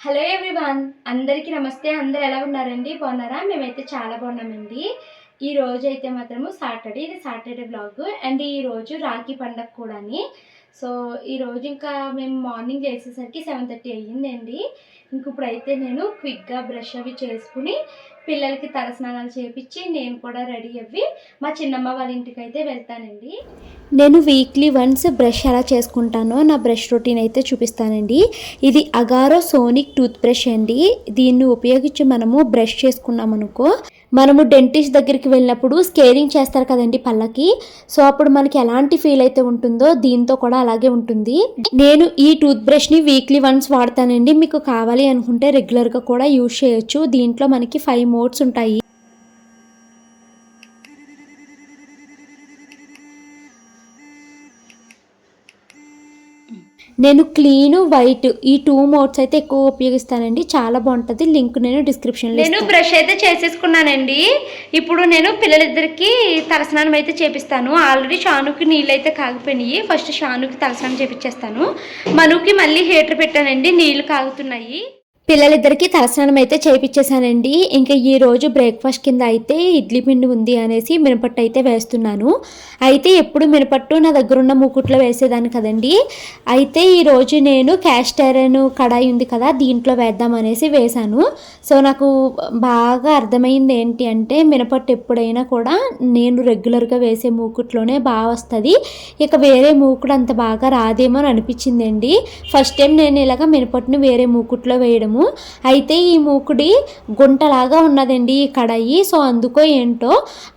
Hello everyone అందరికీ నమస్తే. అందరు ఎలా ఉన్నారండి? బాగున్నారా? మేమైతే చాలా బాగున్నామండి. ఈ రోజు అయితే మాత్రము సాటర్డే ఇది సాటర్డే బ్లాగ్ అండ్ ఈ రోజు రాఖీ పండగ కూడాని. సో ఈ రోజు ఇంకా మేము మార్నింగ్ చేసేసరికి సెవెన్ థర్టీ అయ్యిందండి. ఇంక ఇప్పుడైతే నేను క్విక్గా బ్రష్ అవి చేసుకుని పిల్లలకి తలస్నానాలు చేపించి నేను కూడా రెడీ అవ్వి మా చిన్నమ్మ వాళ్ళ ఇంటికి అయితే వెళ్తానండి. నేను వీక్లీ వన్స్ బ్రష్ ఎలా చేసుకుంటానో నా బ్రష్ రొటీన్ అయితే చూపిస్తానండి. ఇది అగారో సోనిక్ టూత్ బ్రష్ అండి. దీన్ని ఉపయోగించి మనము బ్రష్ చేసుకున్నామనుకో మనము డెంటిస్ట్ దగ్గరికి వెళ్ళినప్పుడు స్కేరింగ్ చేస్తారు కదండి పళ్ళకి. సో అప్పుడు మనకి ఎలాంటి ఫీల్ అయితే ఉంటుందో దీంతో కూడా అలాగే ఉంటుంది. నేను ఈ టూత్ బ్రష్ని వీక్లీ వన్స్ వాడతానండి. మీకు కావాలి అనుకుంటే రెగ్యులర్గా కూడా యూజ్ చేయొచ్చు. దీంట్లో మనకి ఫైవ్ మోడ్స్ ఉంటాయి. నేను క్లీన్ వైట్ ఈ టూ మోడ్స్ అయితే ఎక్కువ ఉపయోగిస్తానండి. చాలా బాగుంటుంది. లింక్ నేను డిస్క్రిప్షన్లో నేను బ్రష్ అయితే చేసేసుకున్నానండి. ఇప్పుడు నేను పిల్లలిద్దరికి తలస్నానం అయితే చేపిస్తాను. ఆల్రెడీ షానుకి నీళ్ళు అయితే కాగిపోయినాయి. ఫస్ట్ షానుకి తలస్నానం చేపించేస్తాను మనుకి మళ్ళీ హీటర్ పెట్టానండి. నీళ్ళు కాగుతున్నాయి. పిల్లలిద్దరికీ తలస్నానం అయితే చేయించేశానండి ఇంకా ఈ రోజు బ్రేక్ఫాస్ట్ కింద అయితే ఇడ్లీ పిండి ఉంది అనేసి మినపట్టు అయితే వేస్తున్నాను. అయితే ఎప్పుడు మినపట్టు నా దగ్గర ఉన్న మూకుట్లో వేసేదాన్ని కదండి. అయితే ఈ రోజు నేను క్యాస్ట్ ఐరన్ కడాయి ఉంది కదా దీంట్లో వేద్దాం అనేసి వేశాను. సో నాకు బాగా అర్థమైంది ఏంటి అంటే మినపట్టు ఎప్పుడైనా కూడా నేను రెగ్యులర్గా వేసే మూకుట్లోనే బాగా వస్తుంది. ఇక వేరే మూకుడు అంత బాగా రాదేమో అని అనిపించిందండి ఫస్ట్ టైం నేను ఇలాగ మినపట్టును వేరే మూకుట్లో వేయడము. అయితే ఈ మూకుడి గుంటలాగా ఉన్నదండి ఈ కడాయి. సో అందుకో ఏంటో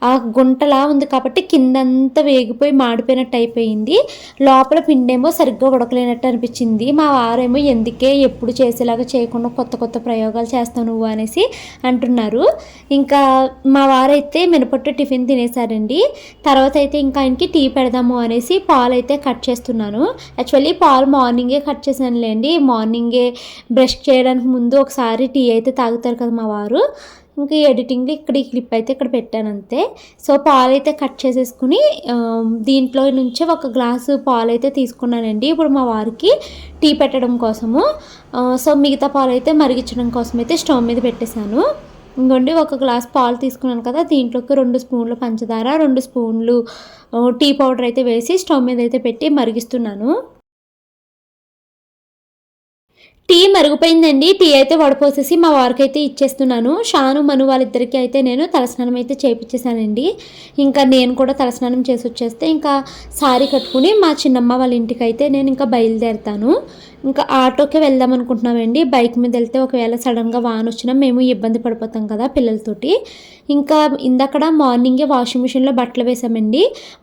ఆ గుంటలా ఉంది కాబట్టి కిందంతా వేగిపోయి మాడిపోయినట్టు అయిపోయింది. లోపల పిండేమో సరిగ్గా ఉడకలేనట్టు అనిపించింది. మా వారేమో ఎందుకే ఎప్పుడు చేసేలాగా చేయకుండా కొత్త కొత్త ప్రయోగాలు చేస్తావు నువ్వు అనేసి అంటున్నారు. ఇంకా మా వారైతే మినపట్టు టిఫిన్ తినేసారండి తర్వాత అయితే ఇంకా ఆయనకి టీ పెడదాము అనేసి పాలు అయితే కట్ చేస్తున్నాను. యాక్చువల్లీ పాలు మార్నింగే కట్ చేశానులేండి. మార్నింగే బ్రష్ చేయడానికి ముందు ఒకసారి టీ అయితే తాగుతారు కదా మా వారు. ఇంకా ఎడిటింగ్లో ఇక్కడ ఈ క్లిప్ అయితే ఇక్కడ పెట్టాను అంతే. సో పాలు అయితే కట్ చేసేసుకుని దీంట్లో నుంచే ఒక గ్లాసు పాలు అయితే తీసుకున్నానండి. ఇప్పుడు మా వారికి టీ పెట్టడం కోసము. సో మిగతా పాలు అయితే మరిగించడం కోసం అయితే స్టవ్ మీద పెట్టేశాను. ఇంకోండి ఒక గ్లాస్ పాలు తీసుకున్నాను కదా దీంట్లోకి రెండు స్పూన్లు పంచదార రెండు స్పూన్లు టీ పౌడర్ అయితే వేసి స్టవ్ మీద అయితే పెట్టి మరిగిస్తున్నాను. టీ మరుగుపోయిందండి. టీ అయితే వడపోసేసి మా వారికి అయితే ఇచ్చేస్తున్నాను. షాను మను వాళ్ళిద్దరికీ అయితే నేను తలస్నానం అయితే చేయించేసానండి ఇంకా నేను కూడా తలస్నానం చేసి వచ్చేస్తే ఇంకా సారీ కట్టుకుని మా చిన్నమ్మ వాళ్ళ ఇంటికి అయితే నేను ఇంకా బయలుదేరుతాను. ఇంకా ఆటోకే వెళ్దాం అనుకుంటున్నామండి. బైక్ మీద వెళ్తే ఒకవేళ సడన్గా వాన్ వచ్చినా మేము ఇబ్బంది పడిపోతాం కదా పిల్లలతోటి. ఇంకా ఇందక్కడ మార్నింగే వాషింగ్ మిషన్లో బట్టలు వేసామండి.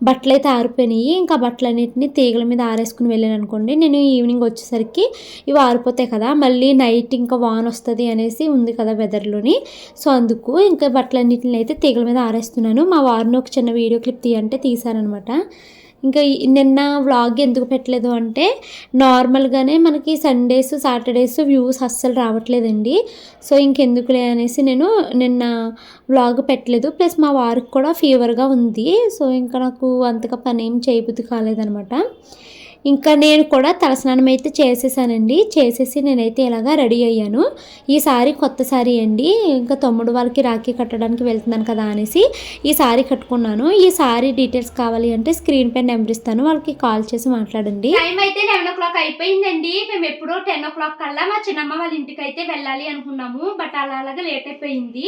బట్టలు అయితే ఆరిపోయినాయి. ఇంకా బట్టలన్నిటిని తీగల మీద ఆరేసుకుని వెళ్ళాను అనుకోండి. నేను ఈవినింగ్ వచ్చేసరికి ఇవి ఆరిపోతాయి కదా. మళ్ళీ నైట్ ఇంకా వాన్ వస్తుంది అనేసి ఉంది కదా వెదర్లోని సో అందుకు ఇంకా బట్టలన్నిటిని అయితే తీగల మీద ఆరేస్తున్నాను. మా వారిని ఒక చిన్న వీడియో క్లిప్ తీయంటే తీశారనమాట. ఇంకా నిన్న వ్లాగ్ ఎందుకు పెట్టలేదు అంటే నార్మల్గానే మనకి సండేస్ సాటర్డేస్ వ్యూస్ అస్సలు రావట్లేదండి. సో ఇంకెందుకులే అనేసి నేను నిన్న వ్లాగ్ పెట్టలేదు. ప్లస్ మా వారికి కూడా ఫీవర్గా ఉంది. సో ఇంకా నాకు అంతగా పని ఏం చేయబుద్ధి కాలేదనమాట ఇంకా నేను కూడా తలస్నానం అయితే చేసేసానండి. చేసేసి నేనైతే ఇలాగా రెడీ అయ్యాను. ఈ సారీ కొత్త సారీ అండి. ఇంకా తమ్ముడు వాళ్ళకి రాఖీ కట్టడానికి వెళ్తున్నాను కదా అనేసి ఈ సారీ కట్టుకున్నాను. ఈ సారీ డీటెయిల్స్ కావాలి అంటే స్క్రీన్ పై నెంబర్ ఇస్తాను. వాళ్ళకి కాల్ చేసి మాట్లాడండి. టైం అయితే లెవెన్ ఓ క్లాక్ అయిపోయిందండి. మేము ఎప్పుడో టెన్ ఓ క్లాక్ కల్లా మా చిన్నమ్మ వాళ్ళ ఇంటికి అయితే వెళ్ళాలి అనుకున్నాము. బట్ అలా అలాగా లేట్ అయిపోయింది.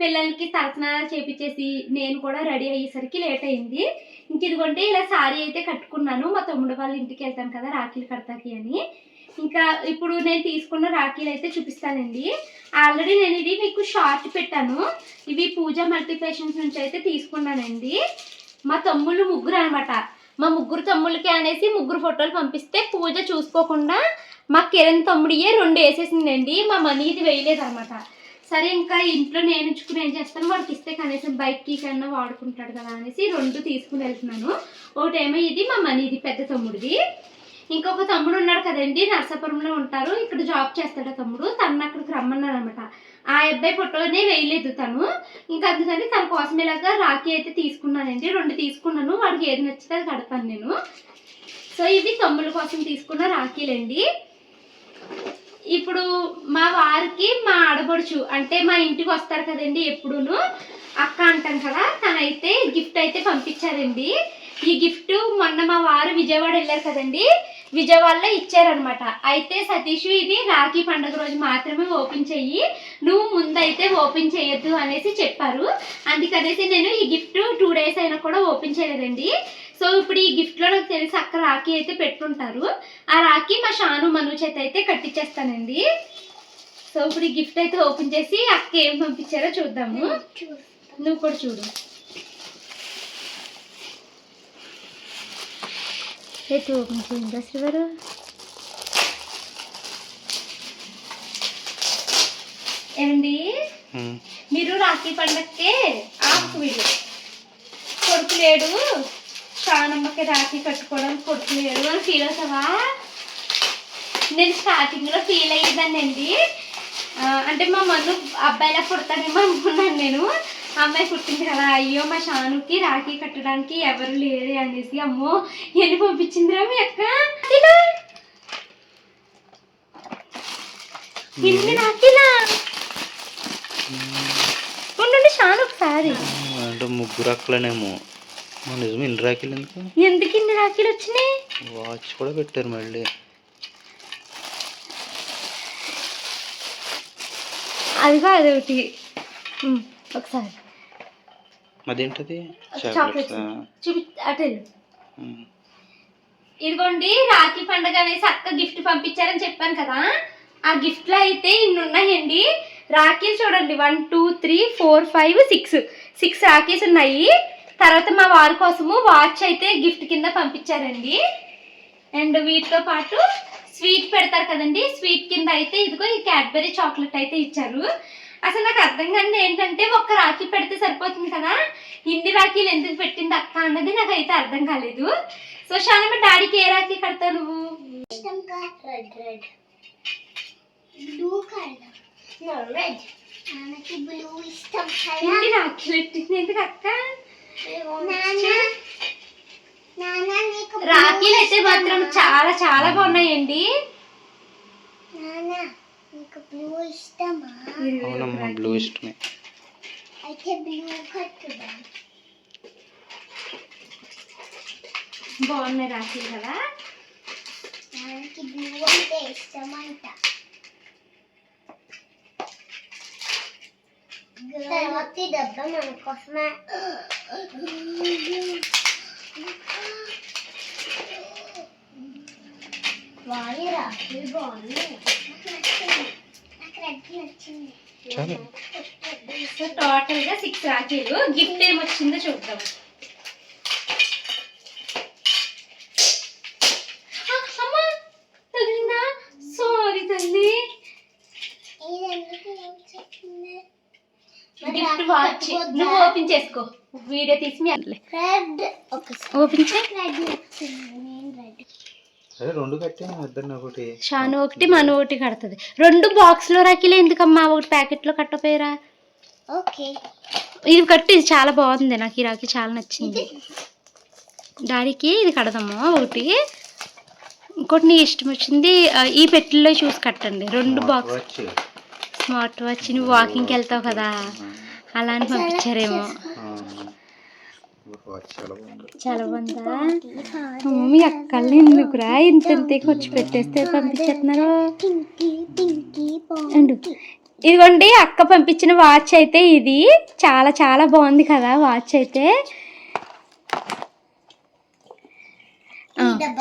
పిల్లలకి తలస్నానాలు చేపించేసి నేను కూడా రెడీ అయ్యేసరికి లేట్ అయింది. ఇంక ఇదిగోండి ఇలా సారీ అయితే కట్టుకున్నాను. మా తమ్ముడు వాళ్ళ ఇంటికి వెళ్తాను కదా రాఖీలు కడతాకి అని. ఇంకా ఇప్పుడు నేను తీసుకున్న రాఖీలు అయితే చూపిస్తానండి. ఆల్రెడీ నేను ఇది మీకు షార్ట్ పెట్టాను. ఇవి పూజ మల్టీప్లేషన్స్ నుంచి అయితే తీసుకున్నానండి. మా తమ్ముళ్ళు ముగ్గురు అనమాట మా ముగ్గురు తమ్ముళ్ళకి అనేసి ముగ్గురు ఫోటోలు పంపిస్తే పూజ చూసుకోకుండా మా కిరణ్ తమ్ముడియే రెండు వేసేసిందండి. మా మనీది వేయలేదు అనమాట సరే ఇంకా ఇంట్లో నేను ఏం చేస్తాను? వాడికి ఇస్తే కనీసం బైక్కి కన్నా వాడుకుంటాడు కదా అనేసి రెండు తీసుకుని వెళ్తున్నాను. ఒకటేమో ఇది మా మనీది పెద్ద తమ్ముడిది. ఇంకొక తమ్ముడు ఉన్నాడు కదండి నర్సాపురంలో ఉంటారు. ఇక్కడ జాబ్ చేస్తాడు తమ్ముడు. తను అక్కడికి రమ్మన్నాడు అనమాట ఆ అబ్బాయి ఫోటోనే వేయలేదు తను. ఇంకా అందుకని తన కోసం ఇలాగా రాఖీ అయితే తీసుకున్నానండి. రెండు తీసుకున్నాను. వాడికి ఏది నచ్చితే అది కడతాను నేను. సో ఇవి తమ్ముల కోసం తీసుకున్న రాఖీలండి. ఇప్పుడు మా వారికి మా ఆడపడుచు అంటే మా ఇంటికి వస్తారు కదండి ఎప్పుడును అక్క అంటాం కదా తనైతే గిఫ్ట్ అయితే పంపించారండి. ఈ గిఫ్ట్ మొన్న మా వారు విజయవాడ వెళ్ళారు కదండి విజయవాడలో ఇచ్చారనమాట అయితే సతీష్ ఇది రాఖీ పండుగ రోజు మాత్రమే ఓపెన్ చెయ్యి నువ్వు ముందైతే ఓపెన్ చేయొద్దు అనేసి చెప్పారు. అందుకనేసి నేను ఈ గిఫ్ట్ టూ డేస్ అయినా కూడా ఓపెన్ చేయలేదండి. సో ఇప్పుడు ఈ గిఫ్ట్లో నాకు తెలిసి అక్క రాఖీ అయితే పెట్టుంటారు. ఆ రాఖీ మా షాను మను చేత అయితే కట్టించేస్తానండి సో ఇప్పుడు ఈ గిఫ్ట్ అయితే ఓపెన్ చేసి అక్క ఏం పంపించారో చూద్దాము. నువ్వు కూడా చూడు. అయితే ఓపెన్ చేయండి శ్రీవారు. ఏమండి. మీరు రాఖీ పండగకే ఆపు వీళ్ళు. కొడుకు లేడు. షానమ్మకి రాఖీ కట్టుకోవడానికి కొడుకు లేడు అని ఫీల్ అవుతావా? నేను స్టార్టింగ్లో ఫీల్ అయ్యేదానండి అంటే మా మన్ను అబ్బాయిలా పుడతానేమో అనుకున్నాను నేను. అమ్మాయి పుట్టింది కదా అయ్యో మా షానుకి రాఖీ కట్టడానికి ఎవరు లేరు అనేసి అమ్మో ఎన్ని పంపించిందిరా మీ అక్క? ఇన్ని రాఖీలా ఉండండి షాను ఒకసారి. అంటే ముగ్గురు అక్కలనేమో. మా నిజం ఇన్ని రాఖీలు ఎందుకు? ఎందుకు ఇన్ని రాఖీలు వచ్చినాయి? వాచ్ కూడా పెట్టారు మళ్ళీ. అదిగో అదొకటి ఒకసారి. అదేంటది చాక్లెట్స్ చూపి అటు. ఇదిగోండి రాఖీ పండగ అనేసి అక్క గిఫ్ట్ పంపించారని చెప్పాను కదా. ఆ గిఫ్ట్లో అయితే ఇన్ని ఉన్నాయండి. రాఖీలు చూడండి. One two three four five six six rakhis ఉన్నాయి. తర్వాత మా వారి కోసము వాచ్ అయితే గిఫ్ట్ కింద పంపించారండి. అండ్ వీటితో పాటు స్వీట్ పెడతారు కదండి. స్వీట్ కింద అయితే ఇదిగో ఈ క్యాడ్బెరీ చాక్లెట్ అయితే ఇచ్చారు. అసలు నాకు అర్థం కాని ఏంటంటే ఒక్క రాఖీ పెడితే సరిపోతుంది కదా? ఇన్ని రాఖీలు ఎందుకు పెట్టింది అక్క అన్నది నాకు అయితే అర్థం కాలేదు. సో షానమ్మ డాడీకి ఏ రాఖీ కడతావు నువ్వు? Red red. Blue colour no red మనకి బ్లూ ఇష్టం ఇన్ని రాఖీలు పెట్టింది ఎందుకు అక్క? రాఖీలు అయితే? మాత్రం చాలా చాలా బాగున్నాయండి. అవునమ్మా బ్లూ ఇష్టమే. అయితే బ్లూ కట్టుదా? బాగున్నాయి రాఖీలు కదా? బ్లూ అంటే ఇష్టం వచ్చి తర్వాత ఈ మన కోసమే. వాయి రాఖీ బాగుంది. నాకు నచ్చింది టోటల్గా సిక్స్ రాఖీలు గిఫ్ట్ ఏమొచ్చిందో చూద్దాం ఆ, అమ్మా తగిలిందా సారీ తల్లి ఇది ఎందుకు ఏం చెప్తుంది గిఫ్ట్ వాచ్ నువ్వు ఓపెన్ చేసుకో. వీడియో తీసి రెడ్ ఓపెన్ ఒకటి. షాను ఒకటి మన ఒకటి కడుతుంది. రెండు బాక్స్లో రాఖీలు ఎందుకమ్మా? ఒకటి ప్యాకెట్లో కట్టపోయారా. ఓకే. ఇది కట్టు ఇది చాలా బాగుంది. నాకు ఈ రాఖీ చాలా నచ్చింది. డాడీకి ఇది కడదాము. ఒకటి. ఇంకోటి నీ ఇష్టం వచ్చింది ఈ పెట్టెల్లో చూసి కట్టండి. రెండు బాక్స్. స్మార్ట్ వాచ్ నువ్వు వాకింగ్కి వెళ్తావు కదా. అలా అని పంపించారేమో. చాలా బాగుంది. చాలా బాగుందా? మమ్మీ అక్కల్ని ఎందుకురా? ఇంత ఇంతకి వచ్చి పెట్టేస్తే పంపించేస్తున్నారు? ఇదిగోండి అక్క పంపించిన వాచ్ అయితే ఇది. చాలా చాలా బాగుంది కదా వాచ్ అయితే.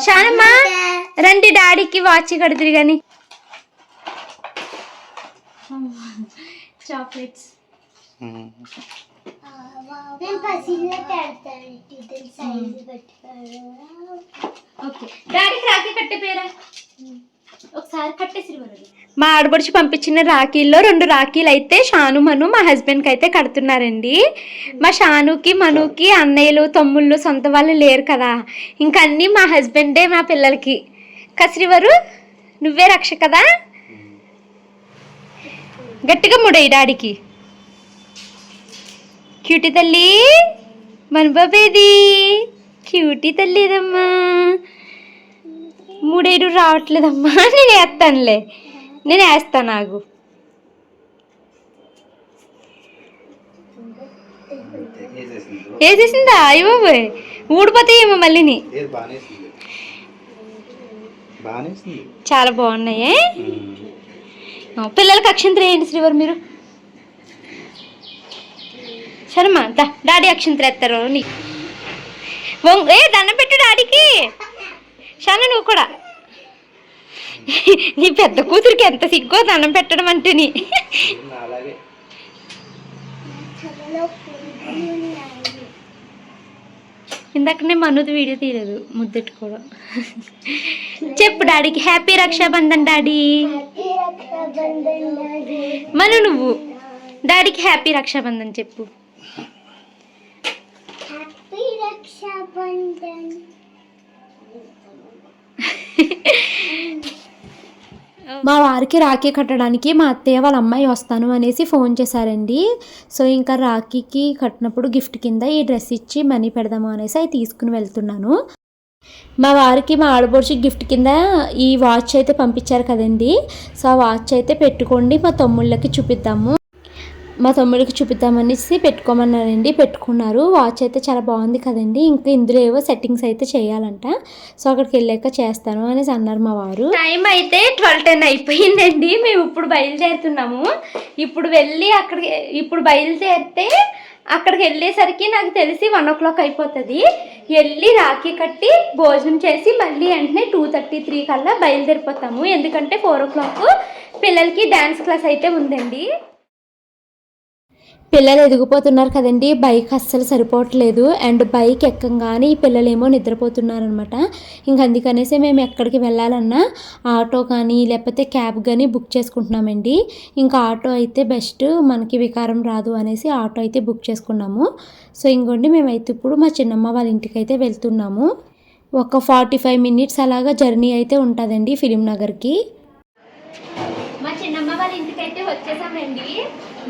శానమ్మా రండి డాడీకి వాచ్ కడుతురు కానీ చాక్లెట్స్. మా ఆడపడుచు పంపించిన రాఖీల్లో రెండు రాఖీలు అయితే షాను మను మా హస్బెండ్కి అయితే కడుతున్నారండి. మా షానుకి మనుకి అన్నయ్యలు తమ్ముళ్ళు సొంత వాళ్ళు లేరు కదా. ఇంకా అన్నీ మా హస్బెండే మా పిల్లలకి. కసిరివరు నువ్వే రక్ష కదా? గట్టిగా ముడయి డాడీకి. క్యూటీ తల్లి మన బాబేది క్యూటీ తల్లి ఇదమ్మా మూడేడు రావట్లేదమ్మా. నేను వేస్తానులే. నేను వేస్తాను నాకు వేసేసిందా? అయ్య బాబోయ్. ఊడిపోతాయేమో మళ్ళీని చాలా బాగున్నాయి. పిల్లలకి అక్షంతలు వేయండి శ్రీవారు మీరు? దా డాడీ అక్షంతలు ఎత్తారు నీ. ఏ దండం పెట్టు డాడీకి. షాను నువ్వు కూడా. నీ పెద్ద కూతురికి ఎంత సిగ్గో దండం పెట్టడం అంటేని చెవులో పురుగులు ఉన్నాయి ఇందాక నేను మనుది వీడియో తీయలేదు ముద్దెట్టుకోవడం చెప్పు డాడీకి హ్యాపీ రక్షాబంధన్ డాడీ. మను నువ్వు. డాడీకి హ్యాపీ రక్షాబంధన్ చెప్పు హ్యాపీ రక్షాబంధన్ మా వారికి రాఖీ కట్టడానికి మా అత్తయ్య వాళ్ళ అమ్మాయి వస్తాను అనేసి ఫోన్ చేశారండి. సో ఇంకా రాఖీకి కట్టినప్పుడు గిఫ్ట్ కింద ఈ డ్రెస్ ఇచ్చి మనీ పెడదాము అనేసి అవి తీసుకుని వెళ్తున్నాను. మా వారికి మా ఆడబోడ్చి గిఫ్ట్ కింద ఈ వాచ్ అయితే పంపించారు కదండి. సో ఆ వాచ్ అయితే పెట్టుకోండి మా తమ్ముళ్ళకి చూపిద్దాము. మా తమ్ముడికి చూపిద్దామనేసి పెట్టుకోమన్నారండి. పెట్టుకున్నారు. వాచ్ అయితే చాలా బాగుంది కదండి. ఇంకా ఇందులో ఏవో సెట్టింగ్స్ అయితే చేయాలంట. సో అక్కడికి వెళ్ళాక చేస్తాను అనేసి అన్నారు మా వారు. టైం అయితే ట్వెల్వ్ టెన్ అయిపోయిందండి. మేము ఇప్పుడు బయలుదేరుతున్నాము. ఇప్పుడు వెళ్ళి అక్కడికి ఇప్పుడు బయలుదేరితే అక్కడికి వెళ్ళేసరికి నాకు తెలిసి వన్ ఓ క్లాక్ అయిపోతుంది. వెళ్ళి రాఖీ కట్టి భోజనం చేసి మళ్ళీ వెంటనే టూ థర్టీ త్రీ కల్లా బయలుదేరిపోతాము. ఎందుకంటే ఫోర్ ఓ క్లాక్ పిల్లలకి డ్యాన్స్ క్లాస్ అయితే ఉందండి. పిల్లలు ఎదిగిపోతున్నారు కదండి. బైక్ అస్సలు సరిపోవట్లేదు. అండ్ బైక్ ఎక్కంగానే ఈ పిల్లలేమో నిద్రపోతున్నారనమాట. ఇంక అందుకనేసి మేము ఎక్కడికి వెళ్ళాలన్నా ఆటో కానీ లేకపోతే క్యాబ్ కానీ బుక్ చేసుకుంటున్నామండి. ఇంకా ఆటో అయితే బెస్ట్. మనకి వికారం రాదు అనేసి ఆటో అయితే బుక్ చేసుకున్నాము. సో ఇంకోండి మేమైతే ఇప్పుడు మా చిన్నమ్మ వాళ్ళ ఇంటికి అయితే వెళ్తున్నాము. ఒక ఫార్టీ ఫైవ్ మినిట్స్ అలాగా జర్నీ అయితే ఉంటుందండి ఫిలిం నగర్కి. మా చిన్నమ్మ వాళ్ళ ఇంటికి అయితే వచ్చేసామండి.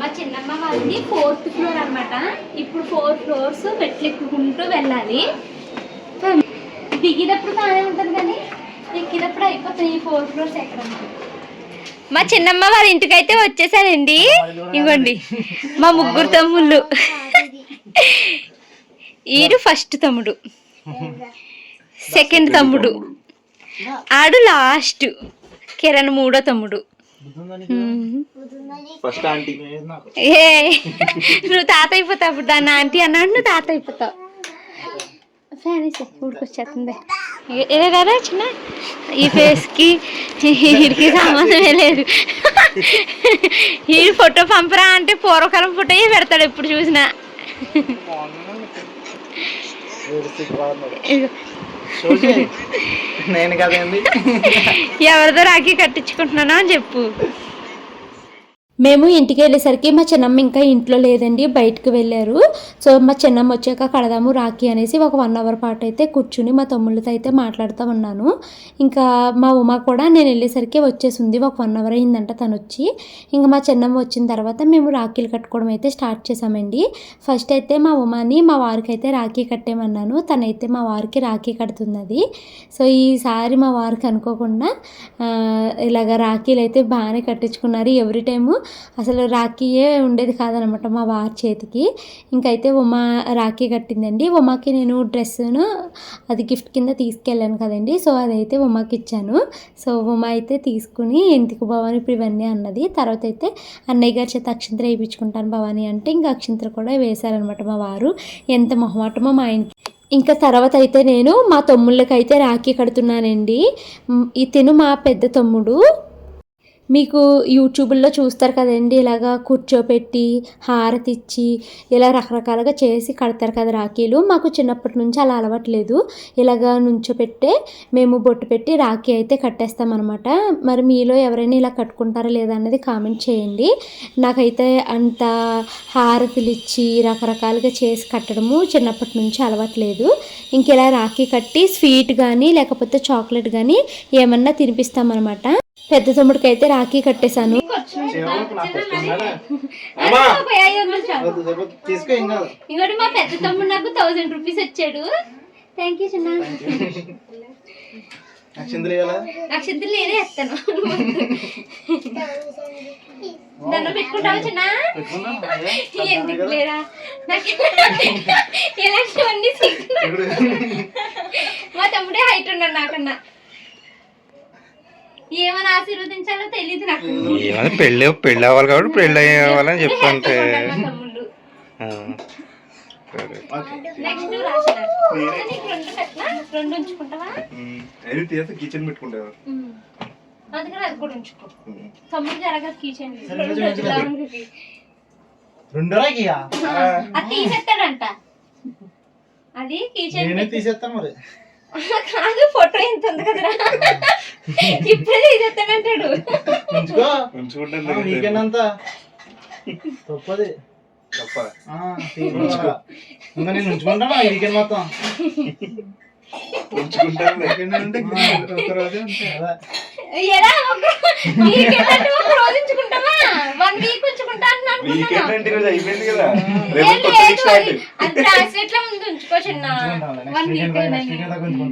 మా చిన్నమ్మ వాళ్ళది ఫోర్త్ ఫ్లోర్ అనమాట ఇప్పుడు ఫోర్ ఫ్లోర్స్ మెట్లు ఎక్కుకుంటూ వెళ్ళాలి దిగేటప్పుడు బాగానే ఉంటుంది కానీ ఎక్కేటప్పుడు అయిపోతాయి ఫోర్ ఫ్లోర్స్ ఎక్కడానికి. మా చిన్నమ్మ వాళ్ళ ఇంటికి అయితే వచ్చేసానండి. ఇవ్వండి. మా ముగ్గురు తమ్ముళ్ళు. ఈడు ఫస్ట్ తమ్ముడు. సెకండ్ తమ్ముడు. ఆడు లాస్ట్. కిరణ్ మూడో తమ్ముడు. ఫస్ట్ ఆంటీ ఏ నువ్వు తాత అయిపోతావు అప్పుడు దాన్ని ఆంటీ అన్నాడు నువ్వు తాత అయిపోతావు. ఫ్యాన్ వేసే ఊడికొచ్చేస్తుంది ఏదారా చిన్న ఈ ఫేస్కి వీడికి సంబంధమే లేదు. ఈ ఫోటో పంపరా అంటే పూర్వకాలం ఫోటో పెడతాడు ఎప్పుడు చూసినా. నేను కదండి. ఎవరిదో రాఖీ కట్టించుకుంటున్నానా అని చెప్పు. మేము ఇంటికి వెళ్ళేసరికి మా చిన్నమ్మ ఇంకా ఇంట్లో లేదండి బయటకు వెళ్ళారు. సో మా చిన్నమ్మ వచ్చాక కడదాము రాఖీ అనేసి ఒక వన్ అవర్ పాటు అయితే కూర్చుని మా తమ్ముళ్ళతో అయితే మాట్లాడుతూ ఉన్నాను. ఇంకా మా ఉమా కూడా నేను వెళ్ళేసరికి వచ్చేసింది ఒక వన్ అవర్ అయిందంట తను వచ్చి ఇంకా మా చిన్నమ్మ వచ్చిన తర్వాత మేము రాఖీలు కట్టుకోవడం అయితే స్టార్ట్ చేసామండి ఫస్ట్ అయితే మా ఉమాని మా వారికి అయితే రాఖీ కట్టేమన్నాను తనైతే మా వారికి రాఖీ కడుతున్నది. సో ఈసారి మా వారికి అనుకోకుండా ఇలాగ రాఖీలు అయితే బాగానే కట్టించుకున్నారు. ఎవ్రీ టైము అసలు రాఖీయే ఉండేది కాదనమాట మా వారి చేతికి. ఇంకైతే ఉమా రాఖీ కట్టిందండి. ఉమాకి నేను డ్రెస్సును అది గిఫ్ట్ కింద తీసుకెళ్ళాను కదండి. సో అదైతే ఉమాకి ఇచ్చాను. సో ఉమా అయితే తీసుకుని ఎందుకు భవాని ఇప్పుడు ఇవన్నీ అన్నది. తర్వాత అయితే అన్నయ్య గారి చేత అక్షంతలు వేయించుకుంటాను భవాని అంటే ఇంకా అక్షంతలు కూడా వేశారనమాట మా వారు. ఎంత మొహమాటమో మా ఆయనకి ఇంకా తర్వాత అయితే నేను మా తమ్ముళ్ళకైతే రాఖీ కడుతున్నానండి. ఇతను మా పెద్ద తమ్ముడు. మీకు యూట్యూబ్లో చూస్తారు కదండి ఇలాగా కూర్చోపెట్టి హారతి ఇచ్చి ఇలా రకరకాలుగా చేసి కడతారు కదా రాఖీలు. మాకు చిన్నప్పటి నుంచి అలా అలవట్లేదు. ఇలాగా నుంచోపెట్టే మేము బొట్టు పెట్టి రాఖీ అయితే కట్టేస్తామన్నమాట. మరి మీలో ఎవరైనా ఇలా కట్టుకుంటారా లేదా అన్నది కామెంట్ చేయండి. నాకైతే అంత హారతులు ఇచ్చి రకరకాలుగా చేసి కట్టడము చిన్నప్పటి నుంచి అలవట్లేదు. ఇంకెలా రాఖీ కట్టి స్వీట్ కానీ లేకపోతే చాక్లెట్ కానీ ఏమన్నా తినిపిస్తామన్నమాట. పెద్ద తమ్ముడికి అయితే రాఖీ కట్టేశాను. ఇంకోటి మా పెద్ద తమ్ముడు నాకు థౌజండ్ రూపీస్ వచ్చాడు థ్యాంక్ యూ చిన్న. అక్షింతలు వేయాలా నక్షత్రం నేనే ఎత్తాను దండం పెట్టుకుంటావా చిన్న? ఎందుకు లేరా? నాకు ఇలాంటివన్నీ. మా తమ్ముడే హైట్ ఉన్నాడు నాకన్నా. ఏమని ఆశీర్వదించాలో తెలియదు నాకు. ఏమైనా పెళ్ళి పెళ్ళి అవ్వాలి కాబట్టి పెళ్ళి అవ్వాలని తీస్తే కిచెన్. అందుకని అది కూడా ఉంచుకో. తమ్ముడు జరగ కీచండి సరే, కొంచెం ఉంచుకో. రెండు రాకియా? అది తీసేస్తాడంట. అది కీచండి నేనే తీసేస్తాను మరి. కాదు ఫోటో ఎంత ఉంది కదరా? ఇప్పుడే వీకెండ్ అంతా? తప్పది. తప్ప. నేను ఉంచుకుంటాను? వీకెండ్ మొత్తం? వీకెండ్ అంటే రోజే అయిపోయింది కదా.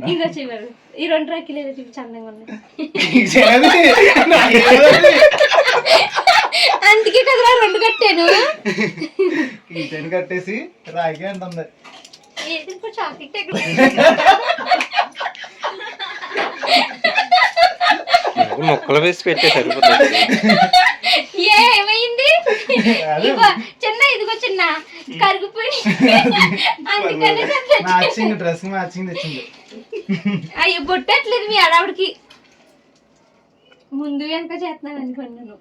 వీక్ ఈ రెండు రాఖీలు ఏదో చూపి చందంగా ఉన్నాయి అందుకే కదరా రెండు కట్టాను. కట్టేసి రాగి అంటుంది. మొక్కలు వేసి పెట్టే సరిపోతుంది ఏ ఏమైంది ఇగో చిన్న ఇదిగో చిన్న కరిగిపోయి అందుకనే. మ్యాచింగ్ డ్రెస్ మ్యాచింగ్ తెచ్చింది అయ్యో బొట్టట్లేదు మీ ఆడవిడికి ముందు వెనక చేస్తున్నాను అనుకున్నాను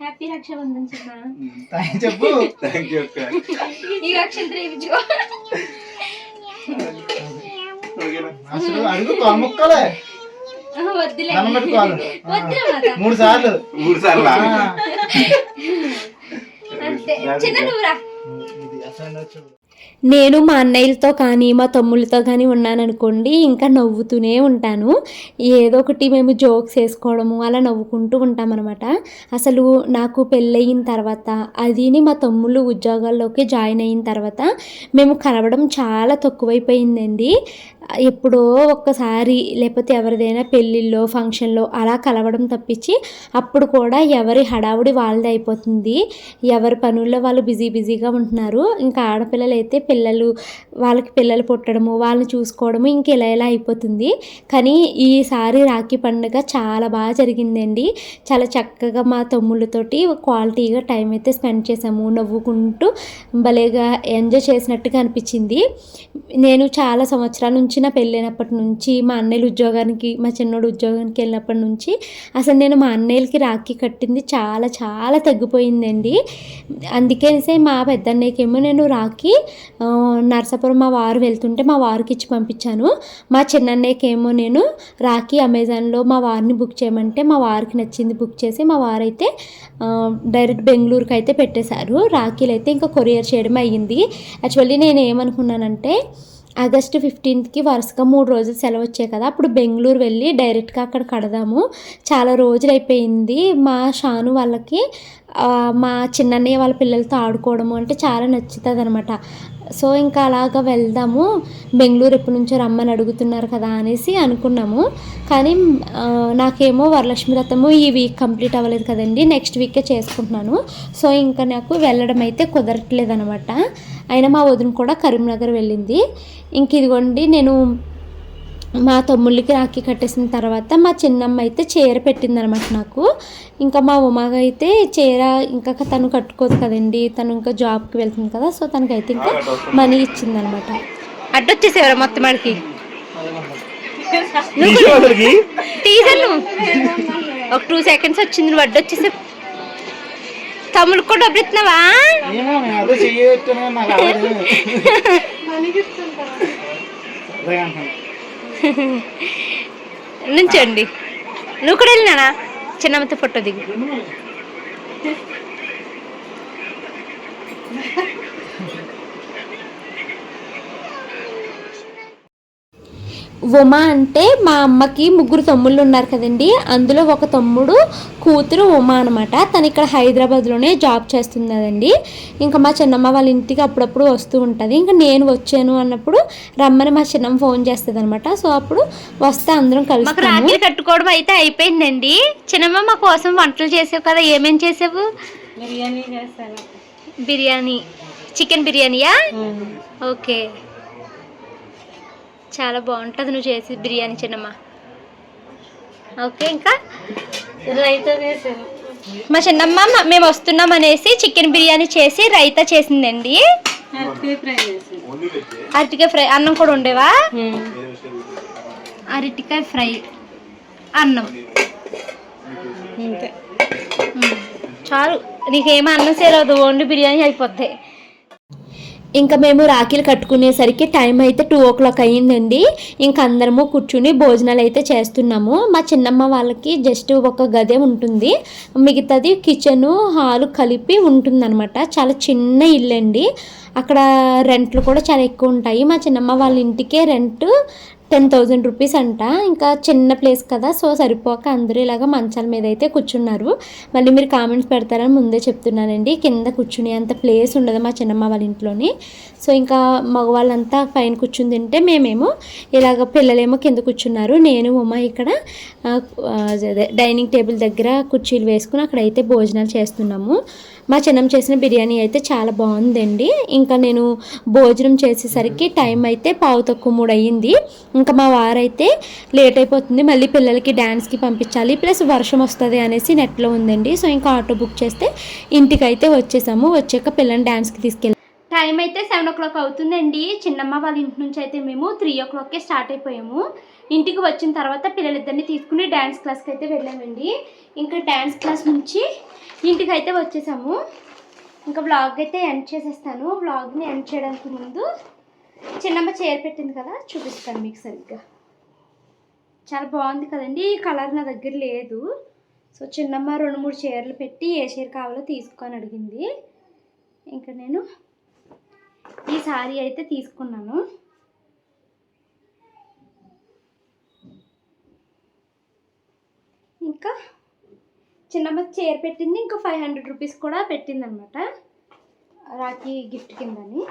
హ్యాపీ రక్షాబంధన్ చిన్న చెప్పు. థ్యాంక్ యూ అక్క. ఈ ఇవ్వచ్చుకో అసలు అడుగు వద్దులే. మాత. మూడు సార్లు. మూడు సార్లు. అంతే. చిన్న నువ్వురా. నేను మా అన్నయ్యలతో కానీ మా తమ్ముళ్ళతో కానీ ఉన్నాననుకోండి ఇంకా నవ్వుతూనే ఉంటాను. ఏదో ఒకటి మేము జోక్స్ వేసుకోవడము అలా నవ్వుకుంటూ ఉంటామన్నమాట. అసలు నాకు పెళ్ళయిన తర్వాత అదిని మా తమ్ముళ్ళు ఉద్యోగాల్లోకి జాయిన్ అయిన తర్వాత మేము కలవడం చాలా తక్కువైపోయిందండి. ఎప్పుడో ఒక్కసారి లేకపోతే ఎవరిదైనా పెళ్ళిళ్ళో ఫంక్షన్లో అలా కలవడం తప్పించి అప్పుడు కూడా ఎవరి హడావుడి వాళ్ళది అయిపోతుంది ఎవరి పనుల్లో వాళ్ళు బిజీ బిజీగా ఉంటున్నారు. ఇంకా ఆడపిల్లలు అయితే పిల్లలు వాళ్ళకి పిల్లలు పుట్టడము వాళ్ళని చూసుకోవడము ఇంక ఇలా ఇలా అయిపోతుంది. కానీ ఈసారి రాఖీ పండుగ చాలా బాగా జరిగిందండి. చాలా చక్కగా మా తమ్ముళ్ళతోటి క్వాలిటీగా టైం అయితే స్పెండ్ చేసాము. నవ్వుకుంటూ భలేగా ఎంజాయ్ చేసినట్టుగా అనిపించింది. నేను చాలా సంవత్సరాల నుంచి నా పెళ్ళైనప్పటి నుంచి మా అన్నయ్యలు ఉద్యోగానికి మా చిన్నోడు ఉద్యోగానికి వెళ్ళినప్పటి నుంచి అసలు నేను మా అన్నయ్యలకి రాఖీ కట్టింది చాలా చాలా తగ్గిపోయిందండి. అందుకనేసే మా పెద్దన్నయ్యకేమో నేను రాఖీ నరసాపురం మా వారు వెళ్తుంటే మా వారికి ఇచ్చి పంపించాను. మా చిన్న నేను రాఖీ అమెజాన్లో మా వారిని బుక్ చేయమంటే మా వారికి నచ్చింది బుక్ చేసి మా వారైతే డైరెక్ట్ బెంగళూరుకి అయితే పెట్టేశారు. రాఖీలు అయితే ఇంకా కొరియర్ చేయడం అయ్యింది. యాక్చువల్లీ నేను ఏమనుకున్నానంటే ఆగస్టు ఫిఫ్టీన్త్కి వరుసగా మూడు రోజులు సెలవు వచ్చాయి కదా అప్పుడు బెంగళూరు వెళ్ళి డైరెక్ట్గా అక్కడ కడదాము. చాలా రోజులు అయిపోయింది. మా షాను వాళ్ళకి మా చిన్నన్నయ్య వాళ్ళ పిల్లలతో ఆడుకోవడము అంటే చాలా నచ్చుతుంది అనమాట సో ఇంకా అలాగా వెళ్దాము. బెంగళూరు ఎప్పటి నుంచో రమ్మని అడుగుతున్నారు కదా అనేసి అనుకున్నాము. కానీ నాకేమో వరలక్ష్మి వ్రతము ఈ వీక్ కంప్లీట్ అవ్వలేదు కదండి. నెక్స్ట్ వీకే చేసుకుంటున్నాను. సో ఇంకా నాకు వెళ్ళడం అయితే కుదరట్లేదు అనమాట అయినా మా వదిన కూడా కరీంనగర్ వెళ్ళింది. ఇంక ఇదిగోండి నేను మా తమ్ముళ్ళకి రాఖీ కట్టేసిన తర్వాత మా చిన్నమ్మ అయితే చీర పెట్టిందనమాట నాకు. ఇంకా మా ఉమాగ అయితే చీర ఇంకా తను కట్టుకోదు కదండి తను ఇంకా జాబ్కి వెళ్తుంది కదా సో తనకైతే ఇంకా మనీ ఇచ్చిందనమాట. అడ్డొచ్చేసేవరా మొత్తం వాడికి తీసాను ఒక టూ సెకండ్స్ వచ్చింది నువ్వు అడ్డొచ్చేసే తమ్ముడు కూడా డబ్బులు ఇస్తున్నావా? నుంచండి. నువ్వు కూడా వెళ్ళినానా చిన్నమ్మతో ఫోటో దిగు. ఉమా అంటే మా అమ్మకి ముగ్గురు తమ్ముళ్ళు ఉన్నారు కదండి. అందులో ఒక తమ్ముడు కూతురు ఉమా అనమాట తను ఇక్కడ హైదరాబాద్లోనే జాబ్ చేస్తున్నదండి ఇంకా మా చిన్నమ్మ వాళ్ళ ఇంటికి అప్పుడప్పుడు వస్తూ ఉంటుంది. ఇంకా నేను వచ్చాను అన్నప్పుడు రమ్మని మా చిన్నమ్మ ఫోన్ చేస్తుంది అనమాట సో అప్పుడు వస్తే అందరం మాకు కలిసి రాఖీలు కట్టుకోవడం అయితే అయిపోయిందండి. చిన్నమ్మ మా కోసం వంటలు చేసావు కదా ఏమేం చేసావు? బిర్యానీ చేస్తాను బిర్యానీ. చికెన్ బిర్యానీయా? ఓకే. చాలా బాగుంటుంది. నువ్వు చేసి బిర్యానీ చిన్నమ్మ. ఓకే ఇంకా? మా చిన్నమ్మ మేము వస్తున్నాం అనేసి చికెన్ బిర్యానీ చేసి రైతా చేసిందండి. అరటికాయ ఫ్రై అన్నం కూడా ఉండేవా? అరటికాయ ఫ్రై అన్నం. చాలు నీకేమో అన్నం సేరవద్దు ఓన్లీ బిర్యానీ అయిపోద్ది. ఇంకా మేము రాఖీలు కట్టుకునేసరికి టైం అయితే టూ ఓ క్లాక్ అయ్యిందండి. ఇంకా అందరము కూర్చుని భోజనాలు అయితే చేస్తున్నాము. మా చిన్నమ్మ వాళ్ళకి జస్ట్ ఒక గదే ఉంటుంది. మిగతాది కిచెను హాలు కలిపి ఉంటుందన్నమాట. చాలా చిన్న ఇల్లు అండి అక్కడ రెంట్లు కూడా చాలా ఎక్కువ ఉంటాయి. మా చిన్నమ్మ వాళ్ళ ఇంటికే రెంట్ టెన్ థౌజండ్ రూపీస్ అంట. ఇంకా చిన్న ప్లేస్ కదా సో సరిపోక అందరూ ఇలాగ మంచాల మీద అయితే కూర్చున్నారు. మళ్ళీ మీరు కామెంట్స్ పెడతారని ముందే చెప్తున్నానండి. కింద కూర్చునే అంత ప్లేస్ ఉండదు మా చిన్నమ్మ వాళ్ళ ఇంట్లోని. సో ఇంకా మగవాళ్ళంతా పైన కూర్చుని తింటే మేమేమో ఇలాగ పిల్లలేమో కింద కూర్చున్నారు. నేను ఉమా ఇక్కడ డైనింగ్ టేబుల్ దగ్గర కుర్చీలు వేసుకుని అక్కడైతే భోజనాలు చేస్తున్నాము. మా చిన్నం చేసిన బిర్యానీ అయితే చాలా బాగుందండి. ఇంకా నేను భోజనం చేసేసరికి టైం అయితే పావు తక్కువ మూడు అయ్యింది ఇంకా మా వారైతే లేట్ అయిపోతుంది. మళ్ళీ పిల్లలకి డ్యాన్స్కి పంపించాలి. ప్లస్ వర్షం వస్తుంది అనేసి నెట్లో ఉందండి. సో ఇంకా ఆటో బుక్ చేస్తే ఇంటికి అయితే వచ్చేసాము. వచ్చాక పిల్లల్ని డ్యాన్స్కి తీసుకెళ్ళి టైం అయితే సెవెన్ ఓ క్లాక్ అవుతుందండి. చిన్నమ్మ వాళ్ళ ఇంటి నుంచి అయితే మేము త్రీ ఓ క్లాక్కే స్టార్ట్ అయిపోయాము. ఇంటికి వచ్చిన తర్వాత పిల్లలిద్దరిని తీసుకుని డ్యాన్స్ క్లాస్కి అయితే వెళ్ళామండి. ఇంకా డ్యాన్స్ క్లాస్ నుంచి ఇంటికి అయితే వచ్చేసాము. ఇంకా వ్లాగ్ అయితే ఎండ్ చేసేస్తాను. బ్లాగ్ని ఎండ్ చేయడానికి ముందు చిన్నమ్మ చీర పెట్టింది కదా చూపిస్తాను మీకు సరిగ్గా. చాలా బాగుంది కదండి ఈ కలర్ నా దగ్గర లేదు. సో చిన్నమ్మ రెండు మూడు చీరలు పెట్టి ఏ చీర కావాలో తీసుకొని అడిగింది. ఇంకా నేను ఈ సారీ అయితే తీసుకున్నాను. ఇంకా చిన్నమ్మ చీర పెట్టింది ఇంకా ఫైవ్ హండ్రెడ్ రూపీస్ కూడా పెట్టింది అనమాట రాఖీ గిఫ్ట్ కిందని.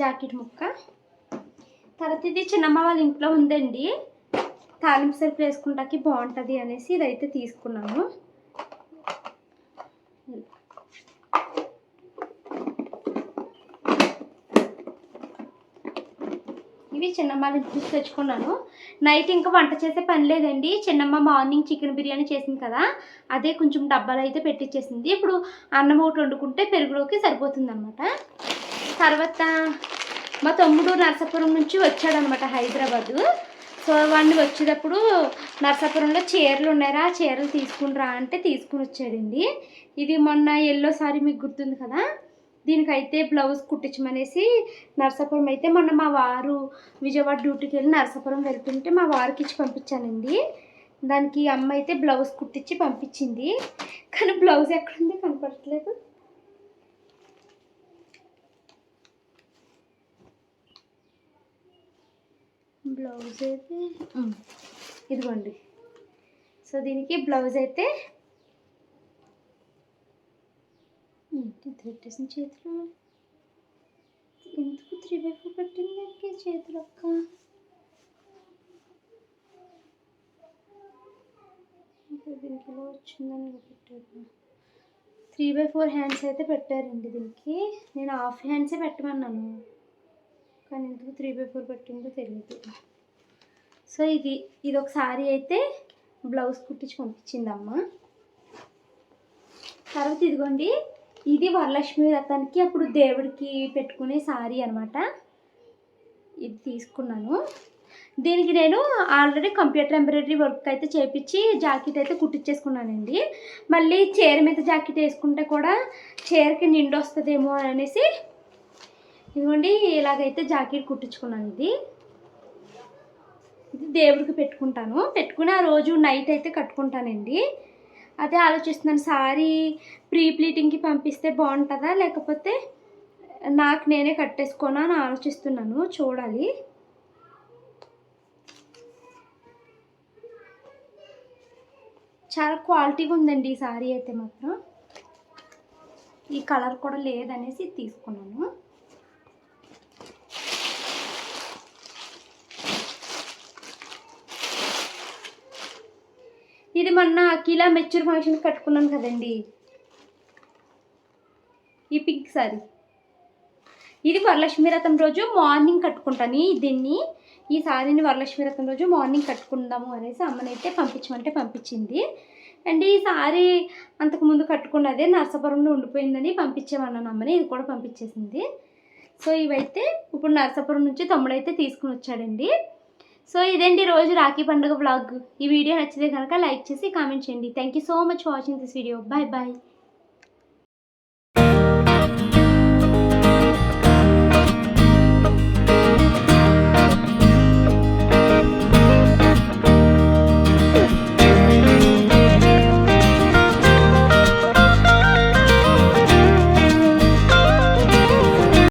జాకెట్ ముక్క. తర్వాత ఇది చిన్నమ్మ వాళ్ళ ఇంట్లో ఉందండి. తాలింపు సరుకులు వేసుకుంటాకి బాగుంటుంది అనేసి ఇదైతే తీసుకున్నాను. ఇవి చిన్నమ్మ నుంచి తెచ్చుకున్నాను. నైట్ ఇంకా వంట చేసే పని లేదండి. చిన్నమ్మ మార్నింగ్ చికెన్ బిర్యానీ చేసింది కదా అదే కొంచెం డబ్బాలు అయితే పెట్టించేసింది ఇప్పుడు అన్నం ఒకటి వండుకుంటే పెరుగులోకి సరిపోతుంది అనమాట తర్వాత మా తమ్ముడు నరసాపురం నుంచి వచ్చాడనమాట హైదరాబాదు. సో వాడిని వచ్చేటప్పుడు నరసాపురంలో చీరలు ఉన్నారా ఆ చీరలు తీసుకుని రా అంటే తీసుకుని వచ్చాడండి. ఇది మొన్న ఎల్లో సారీ మీకు గుర్తుంది కదా? దీనికైతే బ్లౌజ్ కుట్టించమనేసి నరసాపురం అయితే మొన్న మా వారు విజయవాడ డ్యూటీకి వెళ్ళి నరసాపురం వెళ్తుంటే మా వారికి ఇచ్చి పంపించానండి. దానికి అమ్మ అయితే బ్లౌజ్ కుట్టించి పంపించింది. కానీ బ్లౌజ్ ఎక్కడుంది కనపడట్లేదు. బ్లౌజ్ అయితే ఇదిగోండి. సో దీనికి బ్లౌజ్ అయితే ఏంటి ఇంత చేతిలో? ఎందుకు త్రీ బై ఫోర్ పెట్టింది అక్క చేతులు అక్క దీనికి వచ్చిందని పెట్టారు. త్రీ బై ఫోర్ హ్యాండ్స్ అయితే పెట్టారండి దీనికి. నేను హాఫ్ హ్యాండ్సే పెట్టమన్నాను. కానీ ఎందుకు త్రీ బై ఫోర్ పెట్టిందో తెలియదు సో ఇది ఇది ఒకసారి అయితే బ్లౌజ్ కుట్టించి పంపించిందమ్మ తర్వాత ఇదిగోండి ఇది వరలక్ష్మి వ్రతానికి అప్పుడు దేవుడికి పెట్టుకునే సారీ అనమాట ఇది తీసుకున్నాను. దీనికి నేను ఆల్రెడీ కంప్యూటర్ ఎంబ్రాయిడరీ వర్క్ అయితే చేపించి జాకెట్ అయితే కుట్టించేసుకున్నానండి మళ్ళీ చీర మీద జాకెట్ వేసుకుంటే కూడా చీరకి నిండు వస్తుందేమో అనేసి ఇదిగోండి ఇలాగైతే జాకెట్ కుట్టించుకున్నాను ఇది. ఇది దేవుడికి పెట్టుకుంటాను. పెట్టుకుని ఆ రోజు నైట్ అయితే కట్టుకుంటానండి. అదే ఆలోచిస్తున్నాను. సారీ ప్రీ ప్లీటింగ్కి పంపిస్తే బాగుంటుందా? లేకపోతే నాకు నేనే కట్టేసుకోనా అని ఆలోచిస్తున్నాను. చూడాలి. చాలా క్వాలిటీగా ఉందండి ఈ సారీ అయితే మాత్రం. ఈ కలర్ కూడా లేదనేసి తీసుకున్నాను. ఇది మొన్న అఖిలా మెచ్యూర్ ఫంక్షన్ కట్టుకున్నాను కదండి. ఈ పింక్ సారీ ఇది వరలక్ష్మి రథం రోజు మార్నింగ్ కట్టుకుంటాను. దీన్ని ఈ సారీని వరలక్ష్మి రథం రోజు మార్నింగ్ కట్టుకుందాము అనేసి అమ్మనైతే పంపించమంటే పంపించింది. అండ్ ఈ సారీ అంతకుముందు కట్టుకున్నదే నర్సాపురంలో ఉండిపోయిందని పంపించేమన్నాను అమ్మని ఇది కూడా పంపించేసింది. సో ఇవైతే ఇప్పుడు నర్సాపురం నుంచి తమ్ముడైతే తీసుకుని వచ్చాడండి. సో ఇదండి రోజు రాఖీ పండుగ బ్లాగ్ ఈ వీడియో నచ్చితే కనుక లైక్ చేసి కామెంట్ చేయండి. Thank you so much watching this video bye bye